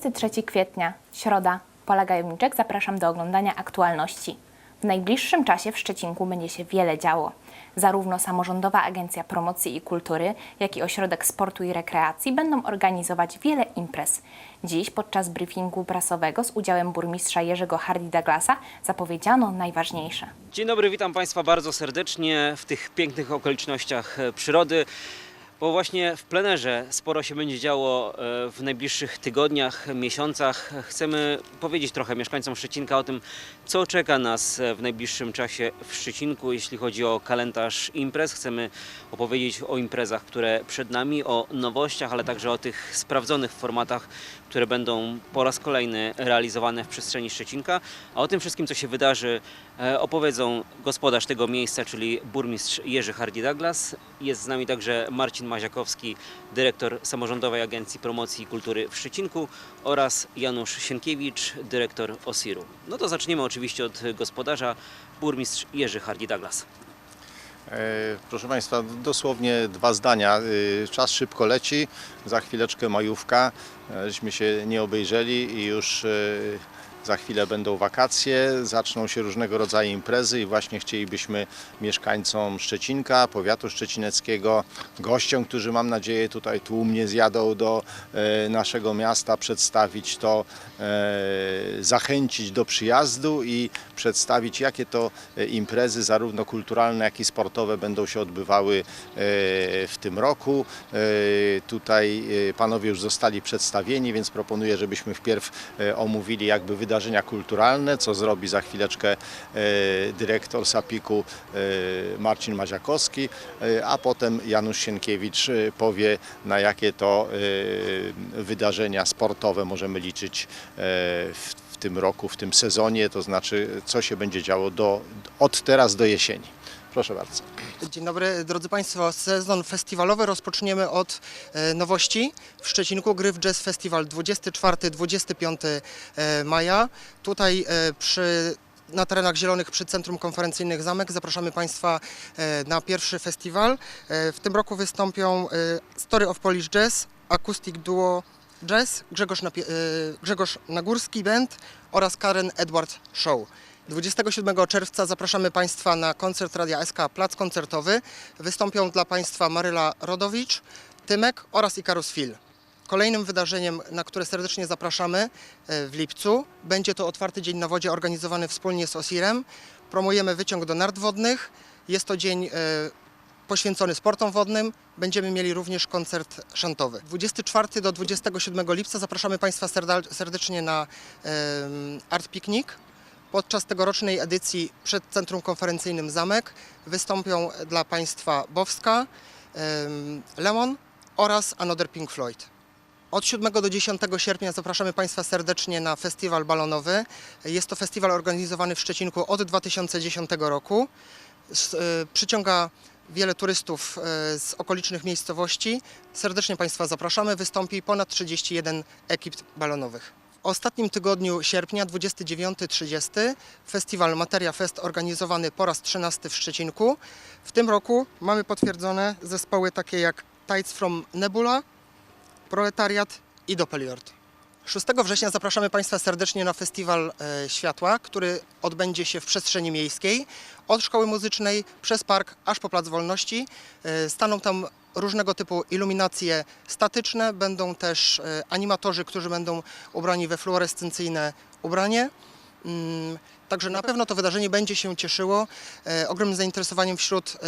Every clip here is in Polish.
23 kwietnia, środa, Pola Gajowniczek, zapraszam do oglądania aktualności. W najbliższym czasie w Szczecinku będzie się wiele działo. Zarówno Samorządowa Agencja Promocji i Kultury, jak i Ośrodek Sportu i Rekreacji będą organizować wiele imprez. Dziś podczas briefingu prasowego z udziałem burmistrza Jerzego Hardy Douglasa zapowiedziano najważniejsze. Dzień dobry, witam Państwa bardzo serdecznie w tych pięknych okolicznościach e, przyrody. Bo właśnie w plenerze sporo się będzie działo e, w najbliższych tygodniach, miesiącach. Chcemy powiedzieć trochę mieszkańcom Szczecinka o tym, co czeka nas e, w najbliższym czasie w Szczecinku, jeśli chodzi o kalendarz imprez. Chcemy opowiedzieć o imprezach, które przed nami, o nowościach, ale także o tych sprawdzonych formatach, które będą po raz kolejny realizowane w przestrzeni Szczecinka. A o tym wszystkim, co się wydarzy, e, opowiedzą gospodarz tego miejsca, czyli burmistrz Jerzy Hardy Douglas. Jest z nami także Marcin Maziakowski, dyrektor Samorządowej Agencji Promocji i Kultury w Szczecinku oraz Janusz Sienkiewicz, dyrektor OSIR-u. No to zaczniemy oczywiście od gospodarza, burmistrz Jerzy Hardy Douglas. E, Proszę Państwa, dosłownie dwa zdania. E, Czas szybko leci, za chwileczkę majówka, E, żeśmy się nie obejrzeli i już za chwilę będą wakacje, zaczną się różnego rodzaju imprezy i właśnie chcielibyśmy mieszkańcom Szczecinka, powiatu szczecineckiego, gościom, którzy mam nadzieję tutaj tłumnie zjadą do e, naszego miasta, przedstawić to, e, zachęcić do przyjazdu i przedstawić jakie to e, imprezy zarówno kulturalne, jak i sportowe będą się odbywały w tym roku. Tutaj panowie już zostali przedstawieni, więc proponuję, żebyśmy wpierw omówili jakby wydarzenia kulturalne, co zrobi za chwileczkę e, dyrektor Sapiku e, Marcin Maziakowski, e, a potem Janusz Sienkiewicz powie na jakie to wydarzenia sportowe możemy liczyć w tym roku, w tym sezonie, to znaczy co się będzie działo do, od teraz do jesieni. Proszę bardzo. Dzień dobry, drodzy Państwo. Sezon festiwalowy rozpoczniemy od e, nowości. W Szczecinku Gryf Jazz Festival 24-25 e, maja. Tutaj e, przy na terenach zielonych przy Centrum Konferencyjnych Zamek zapraszamy Państwa na pierwszy festiwal. W tym roku wystąpią Story of Polish Jazz, Acoustic Duo Jazz, Grzegorz Nagórski Band oraz Karen Edward Show. 27 czerwca zapraszamy Państwa na koncert Radia SK Plac Koncertowy. Wystąpią dla Państwa Maryla Rodowicz, Tymek oraz Ikarus Fil. Kolejnym wydarzeniem, na które serdecznie zapraszamy e, w lipcu, będzie to otwarty dzień na wodzie organizowany wspólnie z OSIR-em. Promujemy wyciąg do nart wodnych. Jest to dzień e, poświęcony sportom wodnym. Będziemy mieli również koncert szantowy. 24 do 27 lipca zapraszamy Państwa serdecznie na Art Picnic. Podczas tegorocznej edycji przed Centrum Konferencyjnym Zamek wystąpią dla Państwa Bowska, em, Lemon oraz Another Pink Floyd. Od 7 do 10 sierpnia zapraszamy Państwa serdecznie na festiwal balonowy. Jest to festiwal organizowany w Szczecinku od 2010 roku. E, Przyciąga wiele turystów e, z okolicznych miejscowości. Serdecznie Państwa zapraszamy. Wystąpi ponad 31 ekip balonowych. Ostatnim tygodniu sierpnia, 29-30, festiwal Materia Fest organizowany po raz 13 w Szczecinku. W tym roku mamy potwierdzone zespoły takie jak Tides from Nebula, Proletariat i Doppeliord. 6 września zapraszamy Państwa serdecznie na Festiwal e, Światła, który odbędzie się w przestrzeni miejskiej. Od szkoły muzycznej przez park aż po Plac Wolności. E, staną tam różnego typu iluminacje statyczne, będą też e, animatorzy, którzy będą ubrani we fluorescencyjne ubranie. Mm, Także na pewno to wydarzenie będzie się cieszyło e, ogromnym zainteresowaniem wśród e,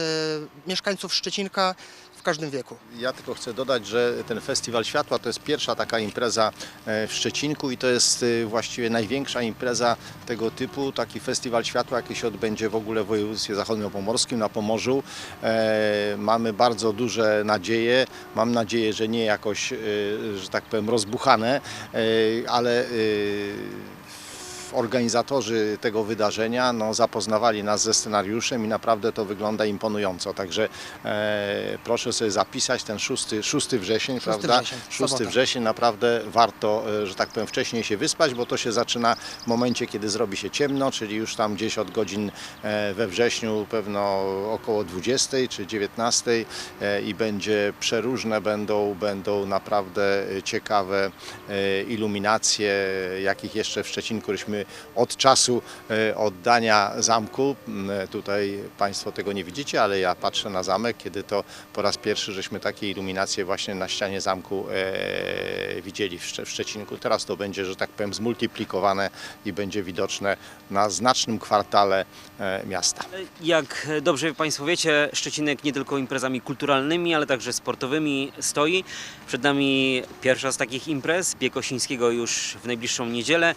mieszkańców Szczecinka w każdym wieku. Ja tylko chcę dodać, że ten Festiwal Światła to jest pierwsza taka impreza e, w Szczecinku i to jest właściwie największa impreza tego typu. Taki Festiwal Światła, jaki się odbędzie w ogóle w województwie zachodniopomorskim, na Pomorzu. Mamy bardzo duże nadzieje. Mam nadzieję, że nie jakoś, że tak powiem, rozbuchane, ale organizatorzy tego wydarzenia no, zapoznawali nas ze scenariuszem i naprawdę to wygląda imponująco. Także e, proszę sobie zapisać ten 6, 6 wrzesień, 6 prawda? wrzesień, 6 sobota. wrzesień naprawdę warto, e, że tak powiem, wcześniej się wyspać, bo to się zaczyna w momencie, kiedy zrobi się ciemno, czyli już tam gdzieś od godzin e, we wrześniu pewno około 20 czy 19 e, i będzie przeróżne, będą, będą naprawdę ciekawe iluminacje, jakich jeszcze w Szczecinku żeśmy od czasu e, oddania zamku, m, tutaj Państwo tego nie widzicie, ale ja patrzę na zamek, kiedy to po raz pierwszy żeśmy takie iluminacje właśnie na ścianie zamku e, widzieli w, Szcze- w Szczecinku. Teraz to będzie, że tak powiem, zmultiplikowane i będzie widoczne na znacznym kwartale e, miasta. Jak dobrze Państwo wiecie, Szczecinek nie tylko imprezami kulturalnymi, ale także sportowymi stoi. Przed nami pierwsza z takich imprez, Bieg Osińskiego już w najbliższą niedzielę.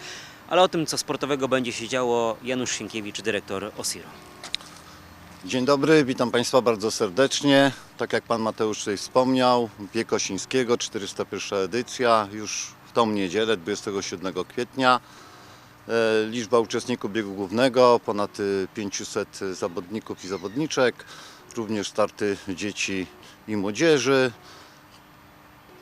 Ale o tym, co sportowego będzie się działo, Janusz Sienkiewicz, dyrektor OSIRO. Dzień dobry, witam Państwa bardzo serdecznie. Tak jak Pan Mateusz tutaj wspomniał, Bieg Osińskiego, 401 edycja, już w tą niedzielę, 27 kwietnia. E, Liczba uczestników biegu głównego, ponad y, 500 zawodników i zawodniczek, również starty dzieci i młodzieży.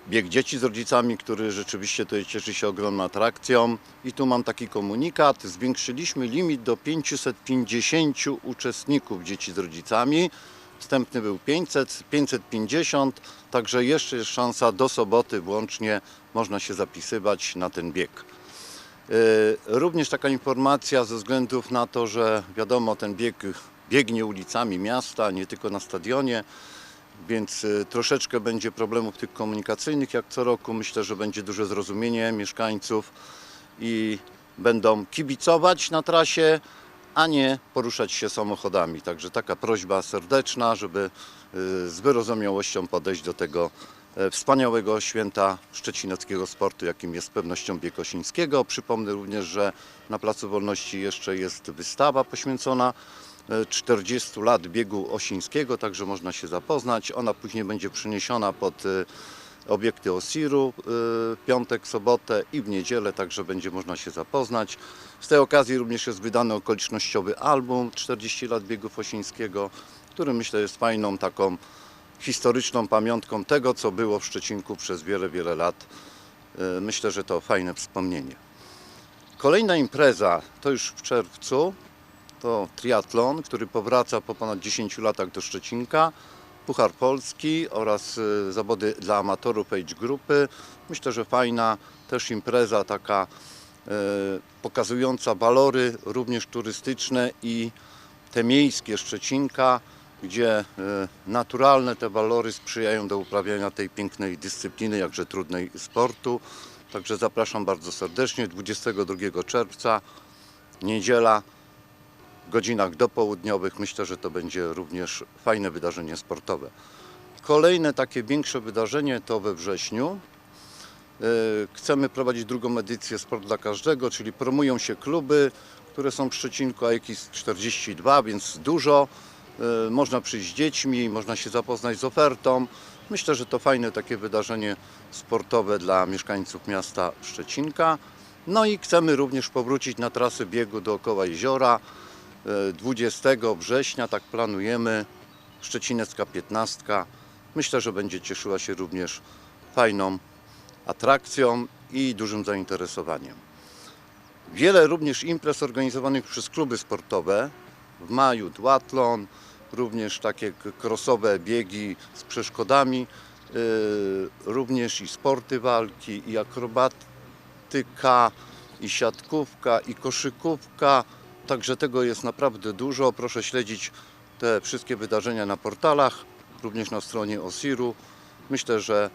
Bieg dzieci z rodzicami, który rzeczywiście tutaj cieszy się ogromną atrakcją. I tu mam taki komunikat. Zwiększyliśmy limit do 550 uczestników dzieci z rodzicami. Wstępny był 500, 550, także jeszcze jest szansa do soboty włącznie można się zapisywać na ten bieg. Yy, Również taka informacja ze względów na to, że wiadomo ten bieg biegnie ulicami miasta, nie tylko na stadionie, więc y, troszeczkę będzie problemów tych komunikacyjnych jak co roku. Myślę, że będzie duże zrozumienie mieszkańców i będą kibicować na trasie, a nie poruszać się samochodami. Także taka prośba serdeczna, żeby y, z wyrozumiałością podejść do tego e, wspaniałego święta szczecineckiego sportu, jakim jest z pewnością bieg Osińskiego. Przypomnę również, że na Placu Wolności jeszcze jest wystawa poświęcona 40 lat biegu Osińskiego, także można się zapoznać. Ona później będzie przeniesiona pod e, obiekty Osiru w piątek, sobotę i w niedzielę, także będzie można się zapoznać. Z tej okazji również jest wydany okolicznościowy album 40 lat biegów Osińskiego, który myślę jest fajną taką historyczną pamiątką tego, co było w Szczecinku przez wiele, wiele lat. E, Myślę, że to fajne wspomnienie. Kolejna impreza to już w czerwcu, to triatlon, który powraca po ponad 10 latach do Szczecinka. Puchar Polski oraz y, zawody dla amatorów age grupy. Myślę, że fajna też impreza taka y, pokazująca walory również turystyczne i te miejskie Szczecinka, gdzie y, naturalne te walory sprzyjają do uprawiania tej pięknej dyscypliny, jakże trudnej sportu. Także zapraszam bardzo serdecznie 22 czerwca, niedziela godzinach dopołudniowych. Myślę, że to będzie również fajne wydarzenie sportowe. Kolejne takie większe wydarzenie to we wrześniu. Yy, Chcemy prowadzić drugą edycję Sport dla Każdego, czyli promują się kluby, które są w Szczecinku, a jest 42, więc dużo. Yy, Można przyjść z dziećmi, można się zapoznać z ofertą. Myślę, że to fajne takie wydarzenie sportowe dla mieszkańców miasta Szczecinka. No i chcemy również powrócić na trasę biegu dookoła jeziora. E, 20 września, tak planujemy, Szczecinecka 15. Myślę, że będzie cieszyła się również fajną atrakcją i dużym zainteresowaniem. Wiele również imprez organizowanych przez kluby sportowe. W maju duatlon, również takie k- crossowe biegi z przeszkodami, yy, również i sporty walki, i akrobatyka, i siatkówka, i koszykówka. Także tego jest naprawdę dużo. Proszę śledzić te wszystkie wydarzenia na portalach, również na stronie OSIR-u. Myślę, że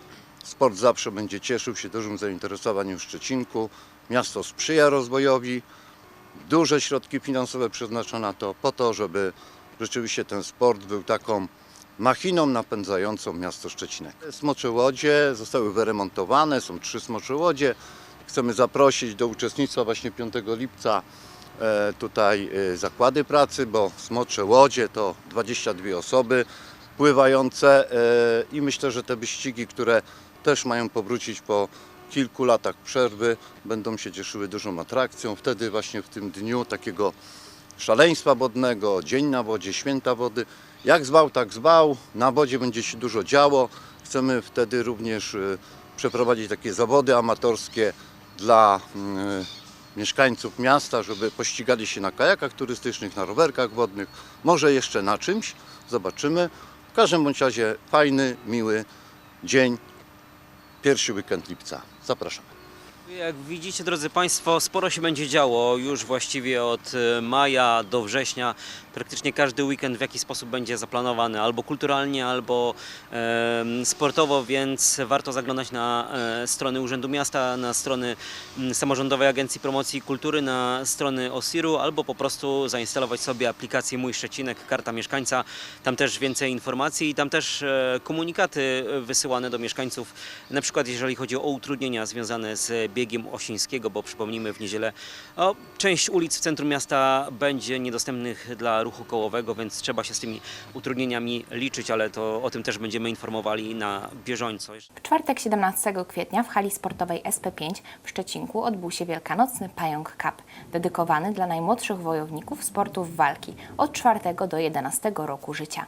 sport zawsze będzie cieszył się dużym zainteresowaniem w Szczecinku. Miasto sprzyja rozwojowi. Duże środki finansowe przeznacza na to po to, żeby rzeczywiście ten sport był taką machiną napędzającą miasto Szczecinek. Smocze łodzie zostały wyremontowane, są trzy smocze łodzie. Chcemy zaprosić do uczestnictwa właśnie 5 lipca tutaj e, zakłady pracy, bo smocze łodzie to 22 osoby pływające e, i myślę, że te wyścigi, które też mają powrócić po kilku latach przerwy będą się cieszyły dużą atrakcją. Wtedy właśnie w tym dniu takiego szaleństwa wodnego, dzień na wodzie, święta wody. Jak zwał, tak zwał. Na wodzie będzie się dużo działo. Chcemy wtedy również przeprowadzić takie zawody amatorskie dla y, mieszkańców miasta, żeby pościgali się na kajakach turystycznych, na rowerkach wodnych, może jeszcze na czymś. Zobaczymy. W każdym bądź razie fajny, miły dzień, pierwszy weekend lipca. Zapraszam. Jak widzicie, drodzy Państwo, sporo się będzie działo już właściwie od e, maja do września. Praktycznie każdy weekend w jakiś sposób będzie zaplanowany albo kulturalnie, albo em, sportowo, więc warto zaglądać na e, strony Urzędu Miasta, na strony mm, Samorządowej Agencji Promocji Kultury, na strony OSIR-u, albo po prostu zainstalować sobie aplikację Mój Szczecinek, karta mieszkańca. Tam też więcej informacji i tam też e, komunikaty wysyłane do mieszkańców, na przykład jeżeli chodzi o utrudnienia związane z biegiem Osińskiego, bo przypomnijmy w niedzielę o, część ulic w centrum miasta będzie niedostępnych dla ruchu kołowego, więc trzeba się z tymi utrudnieniami liczyć, ale to o tym też będziemy informowali na bieżąco. W czwartek 17 kwietnia w hali sportowej SP5 w Szczecinku odbył się wielkanocny Pająk Cup, dedykowany dla najmłodszych wojowników sportów walki od 4 do 11 roku życia.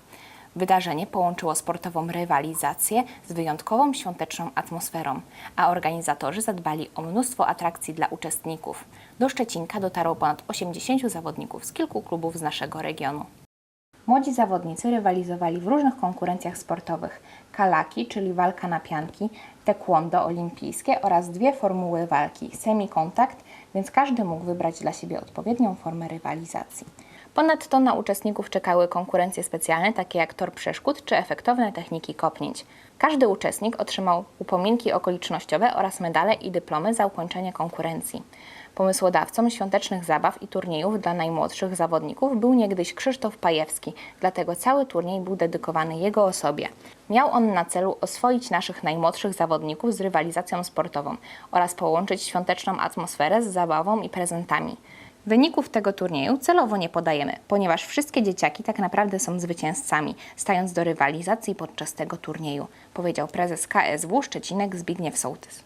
Wydarzenie połączyło sportową rywalizację z wyjątkową świąteczną atmosferą, a organizatorzy zadbali o mnóstwo atrakcji dla uczestników. Do Szczecinka dotarło ponad 80 zawodników z kilku klubów z naszego regionu. Młodzi zawodnicy rywalizowali w różnych konkurencjach sportowych: kalaki, czyli walka na pianki, taekwondo olimpijskie oraz dwie formuły walki semi-kontakt, więc każdy mógł wybrać dla siebie odpowiednią formę rywalizacji. Ponadto na uczestników czekały konkurencje specjalne, takie jak tor przeszkód czy efektowne techniki kopnięć. Każdy uczestnik otrzymał upominki okolicznościowe oraz medale i dyplomy za ukończenie konkurencji. Pomysłodawcą świątecznych zabaw i turniejów dla najmłodszych zawodników był niegdyś Krzysztof Pajewski, dlatego cały turniej był dedykowany jego osobie. Miał on na celu oswoić naszych najmłodszych zawodników z rywalizacją sportową oraz połączyć świąteczną atmosferę z zabawą i prezentami. Wyników tego turnieju celowo nie podajemy, ponieważ wszystkie dzieciaki tak naprawdę są zwycięzcami, stając do rywalizacji podczas tego turnieju, powiedział prezes KSW Szczecinek Zbigniew Sołtys.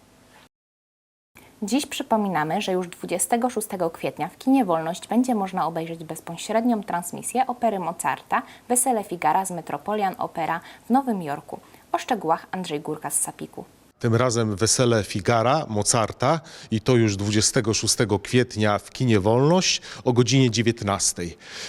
Dziś przypominamy, że już 26 kwietnia w kinie Wolność będzie można obejrzeć bezpośrednią transmisję opery Mozarta Wesele Figara z Metropolitan Opera w Nowym Jorku. O szczegółach Andrzej Górka z Sapiku. Tym razem Wesele Figara Mozarta i to już 26 kwietnia w kinie Wolność o godzinie 19.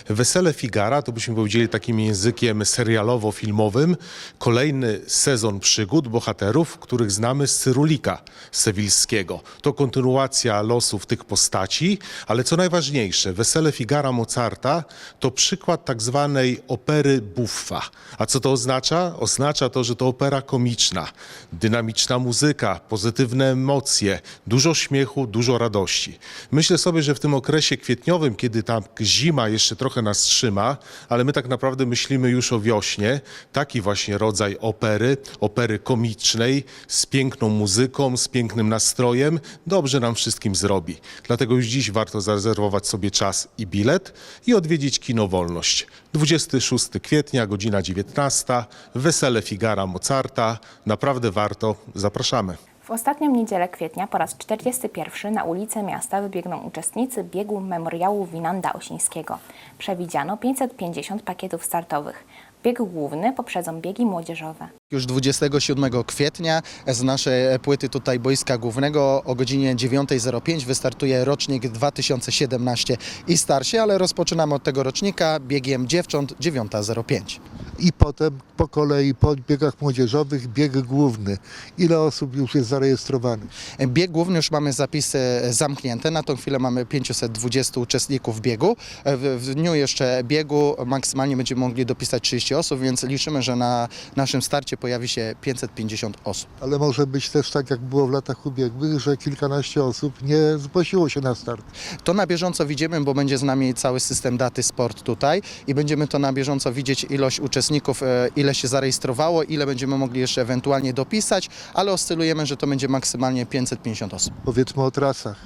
Wesele Figara to byśmy powiedzieli takim językiem serialowo-filmowym kolejny sezon przygód bohaterów, których znamy z Cyrulika Sewilskiego. To kontynuacja losów tych postaci, ale co najważniejsze, Wesele Figara Mozarta to przykład tak zwanej opery buffa. A co to oznacza? Oznacza to, że to opera komiczna, dynamiczna muzyka, pozytywne emocje, dużo śmiechu, dużo radości. Myślę sobie, że w tym okresie kwietniowym, kiedy ta zima jeszcze trochę nas trzyma, ale my tak naprawdę myślimy już o wiośnie, taki właśnie rodzaj opery, opery komicznej, z piękną muzyką, z pięknym nastrojem, dobrze nam wszystkim zrobi. Dlatego już dziś warto zarezerwować sobie czas i bilet i odwiedzić Kino Wolność. 26 kwietnia, godzina 19, Wesele Figara Mozarta. Naprawdę warto, zapraszamy. W ostatnią niedzielę kwietnia po raz 41 na ulice miasta wybiegną uczestnicy biegu memoriału Winanda Osińskiego. Przewidziano 550 pakietów startowych. Bieg główny poprzedzą biegi młodzieżowe. Już 27 kwietnia z naszej płyty tutaj Boiska Głównego o godzinie 9.05 wystartuje rocznik 2017 i starsi, ale rozpoczynamy od tego rocznika biegiem dziewcząt 9.05. i potem po kolei po biegach młodzieżowych bieg główny. Ile osób już jest zarejestrowanych? Bieg główny już mamy zapisy zamknięte, na tą chwilę mamy 520 uczestników biegu. W, w dniu jeszcze biegu maksymalnie będziemy mogli dopisać 30 osób, więc liczymy, że na naszym starcie pojawi się 550 osób. Ale może być też tak, jak było w latach ubiegłych, że kilkanaście osób nie zgłosiło się na start. To na bieżąco widzimy, bo będzie z nami cały system daty sport tutaj i będziemy to na bieżąco widzieć ilość uczestników, e, ile się zarejestrowało, ile będziemy mogli jeszcze ewentualnie dopisać, ale oscylujemy, że to będzie maksymalnie 550 osób. Powiedzmy o trasach.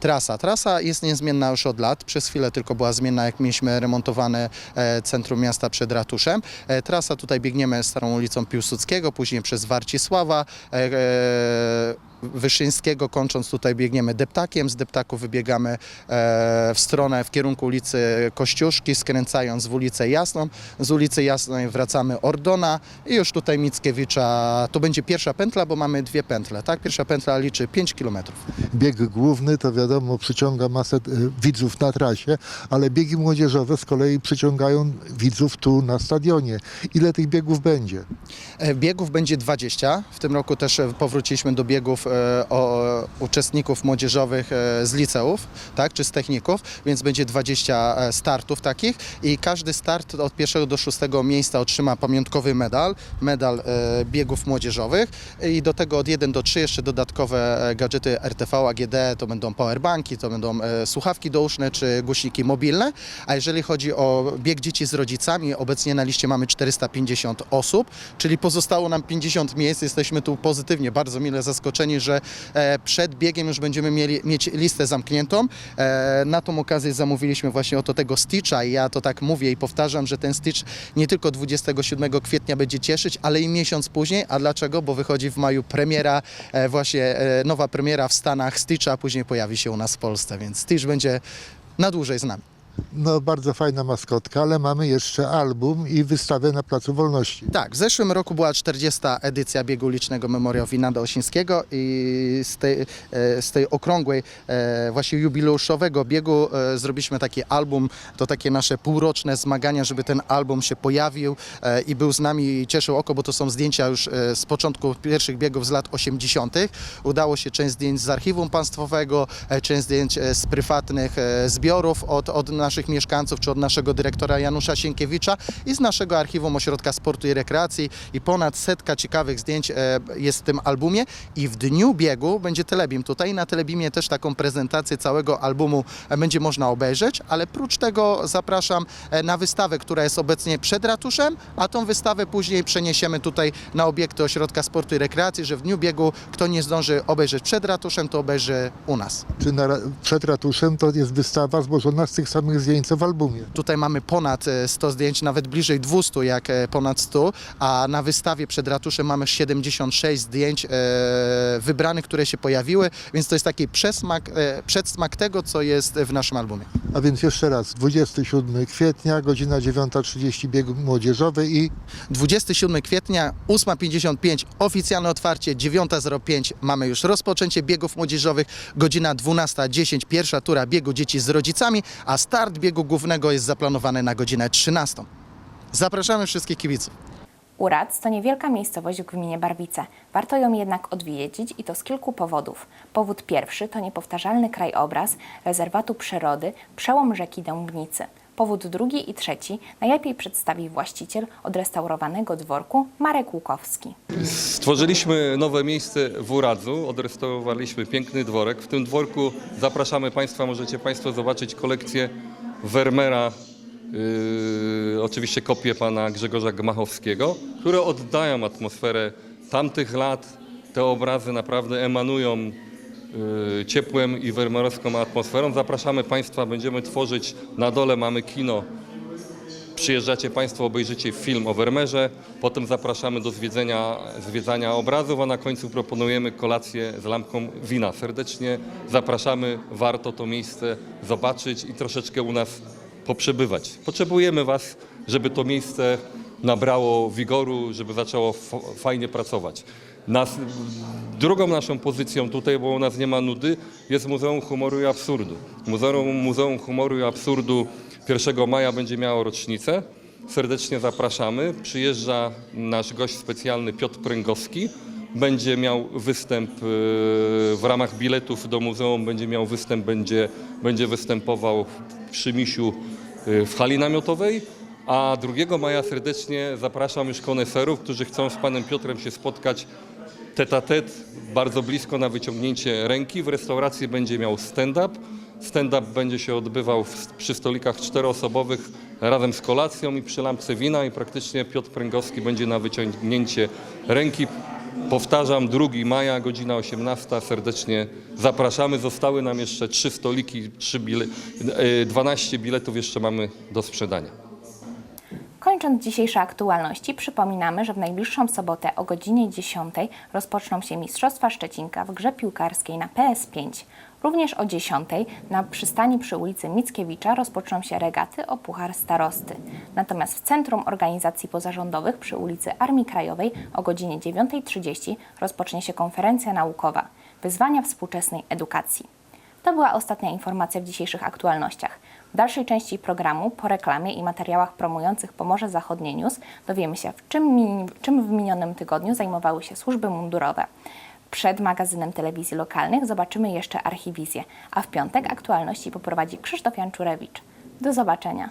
Trasa. Trasa jest niezmienna już od lat. Przez chwilę tylko była zmienna, jak mieliśmy remontowane e, centrum miasta przed ratuszem. E, Trasa tutaj biegniemy Starą ulicą Piłsudskiego, później przez Warcisława, e, e, Wyszyńskiego, kończąc tutaj biegniemy deptakiem, z deptaku wybiegamy e, w stronę, w kierunku ulicy Kościuszki, skręcając w ulicę Jasną, z ulicy Jasnej wracamy Ordona i już tutaj Mickiewicza, to będzie pierwsza pętla, bo mamy dwie pętle, tak? Pierwsza pętla liczy 5 kilometrów. Bieg główny to wiadomo przyciąga masę e, widzów na trasie, ale biegi młodzieżowe z kolei przyciągają widzów tu na stadionie. Ile tych biegów będzie? E, Biegów będzie 20. W tym roku też powróciliśmy do biegów o, uczestników młodzieżowych e, z liceów, tak, czy z techników, więc będzie 20 e, startów takich i każdy start od pierwszego do szóstego miejsca otrzyma pamiątkowy medal, medal e, biegów młodzieżowych i do tego od 1 do 3 jeszcze dodatkowe e, gadżety RTV, AGD, to będą powerbanki, to będą e, słuchawki douszne czy głośniki mobilne, a jeżeli chodzi o bieg dzieci z rodzicami, obecnie na liście mamy 450 osób, czyli pozostało nam 50 miejsc. Jesteśmy tu pozytywnie, bardzo mile zaskoczeni, że e, przed biegiem już będziemy mieli, mieć listę zamkniętą. E, na tą okazję zamówiliśmy właśnie oto tego Stitcha i ja to tak mówię i powtarzam, że ten Stitch nie tylko 27 kwietnia będzie cieszyć, ale i miesiąc później. A dlaczego? Bo wychodzi w maju premiera, e, właśnie nowa premiera w Stanach Stitcha, a później pojawi się u nas w Polsce, więc Stitch będzie na dłużej z nami. No bardzo fajna maskotka, ale mamy jeszcze album i wystawę na Placu Wolności. Tak, w zeszłym roku była 40. edycja biegu ulicznego Memoriał Winanda Osińskiego i z tej, e, z tej okrągłej, e, właśnie jubileuszowego biegu e, zrobiliśmy taki album, to takie nasze półroczne zmagania, żeby ten album się pojawił i był z nami i cieszył oko, bo to są zdjęcia już z początku pierwszych biegów z lat 80. Udało się część zdjęć z archiwum państwowego, część zdjęć z prywatnych zbiorów od, od naszych mieszkańców, czy od naszego dyrektora Janusza Sienkiewicza i z naszego archiwum Ośrodka Sportu i Rekreacji i ponad setka ciekawych zdjęć e, jest w tym albumie i w dniu biegu będzie Telebim. Tutaj na Telebimie też taką prezentację całego albumu e, będzie można obejrzeć, ale prócz tego zapraszam e, na wystawę, która jest obecnie przed ratuszem, a tą wystawę później przeniesiemy tutaj na obiekty Ośrodka Sportu i Rekreacji, że w dniu biegu kto nie zdąży obejrzeć przed ratuszem, to obejrzy u nas. Czy na, przed ratuszem to jest wystawa złożona z tych samych zdjęć co w albumie? Tutaj mamy ponad e, 100 zdjęć, nawet bliżej 200 jak e, ponad 100, a na wystawie przed ratuszem mamy 76 zdjęć e, wybranych, które się pojawiły, więc to jest taki przesmak, e, przedsmak tego, co jest w naszym albumie. A więc jeszcze raz, 27 kwietnia, godzina 9.30 bieg młodzieżowy i 27 kwietnia, 8.55 oficjalne otwarcie, 9.05 mamy już rozpoczęcie biegów młodzieżowych, godzina 12.10 pierwsza tura biegu dzieci z rodzicami, a start biegu głównego jest zaplanowany na godzinę 13. Zapraszamy wszystkich kibiców. Urac to niewielka miejscowość w gminie Barwice. Warto ją jednak odwiedzić i to z kilku powodów. Powód pierwszy to niepowtarzalny krajobraz rezerwatu przyrody, przełom rzeki Dębnicy. Powód drugi i trzeci najlepiej przedstawi właściciel odrestaurowanego dworku Marek Łukowski. Stworzyliśmy nowe miejsce w Uradzu, odrestaurowaliśmy piękny dworek. W tym dworku zapraszamy Państwa, możecie Państwo zobaczyć kolekcję Vermeera, yy, oczywiście kopię pana Grzegorza Gmachowskiego, które oddają atmosferę tamtych lat. Te obrazy naprawdę emanują yy, ciepłem i wermerowską atmosferą. Zapraszamy Państwa, będziemy tworzyć, na dole mamy kino Przyjeżdżacie Państwo, obejrzycie film o Wermerze, potem zapraszamy do zwiedzenia, zwiedzania obrazów, a na końcu proponujemy kolację z lampką wina. Serdecznie zapraszamy, warto to miejsce zobaczyć i troszeczkę u nas poprzebywać. Potrzebujemy Was, żeby to miejsce nabrało wigoru, żeby zaczęło fajnie pracować. Nas, drugą naszą pozycją tutaj, bo u nas nie ma nudy, jest Muzeum Humoru i Absurdu. Muzeum, Muzeum Humoru i Absurdu 1 maja będzie miało rocznicę. Serdecznie zapraszamy. Przyjeżdża nasz gość specjalny Piotr Pręgowski. Będzie miał występ e, w ramach biletów do muzeum, będzie miał występ, będzie, będzie występował przy misiu e, w hali namiotowej. A 2 maja serdecznie zapraszam już koneserów, którzy chcą z panem Piotrem się spotkać tet a tet, bardzo blisko na wyciągnięcie ręki. W restauracji będzie miał stand-up. Stand-up będzie się odbywał w, przy stolikach czteroosobowych razem z kolacją i przy lampce wina i praktycznie Piotr Pręgowski będzie na wyciągnięcie ręki. Powtarzam, 2 maja, godzina 18. Serdecznie zapraszamy. Zostały nam jeszcze trzy stoliki, trzy bile, e, 12 biletów jeszcze mamy do sprzedania. Kończąc dzisiejsze aktualności, przypominamy, że w najbliższą sobotę o godzinie 10 rozpoczną się Mistrzostwa Szczecinka w grze piłkarskiej na PS5. Również o 10 na przystani przy ulicy Mickiewicza rozpoczną się regaty o Puchar Starosty. Natomiast w Centrum Organizacji Pozarządowych przy ulicy Armii Krajowej o godzinie 9.30 rozpocznie się konferencja naukowa Wyzwania współczesnej edukacji. To była ostatnia informacja w dzisiejszych aktualnościach. W dalszej części programu, po reklamie i materiałach promujących Pomorze Zachodnie News, dowiemy się, w czym, czym w minionym tygodniu zajmowały się służby mundurowe. Przed magazynem telewizji lokalnych zobaczymy jeszcze archiwizję, a w piątek aktualności poprowadzi Krzysztof Janczurewicz. Do zobaczenia.